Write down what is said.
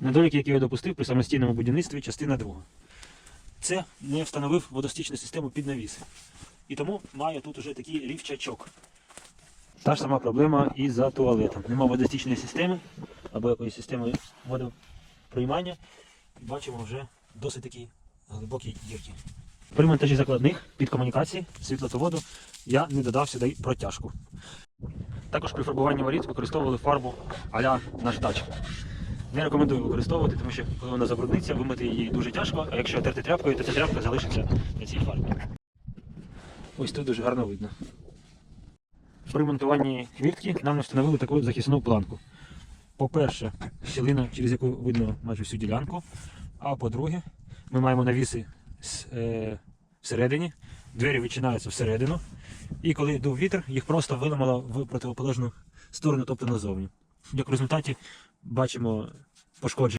Недоліки, які я допустив при самостійному будівництві, частина друга. Це не встановив водостічну систему під навіси. І тому маю тут уже такий рівчачок. Та ж сама проблема і за туалетом. Нема водостічної системи або якоїсь системи водоприймання. І бачимо вже досить такі глибокі дірки. При монтажі закладних під комунікації світлотоводу я не додав сюди протяжку. Також при фарбуванні воріт використовували фарбу а-ля наждач. Не рекомендую використовувати, тому що коли вона забрудниться, вимити її дуже тяжко, а якщо терти тряпкою, то ця тряпка залишиться на цій фарбі. Ось тут дуже гарно видно. При монтуванні хвіртки нам встановили таку захисну планку. По-перше, щілина, через яку видно майже всю ділянку. А по-друге, ми маємо навіси е, всередині, двері відчиняються всередину. І коли дув вітер, їх просто виламало в противоположну сторону, тобто назовні. Як в результаті бачимо po szkodzie.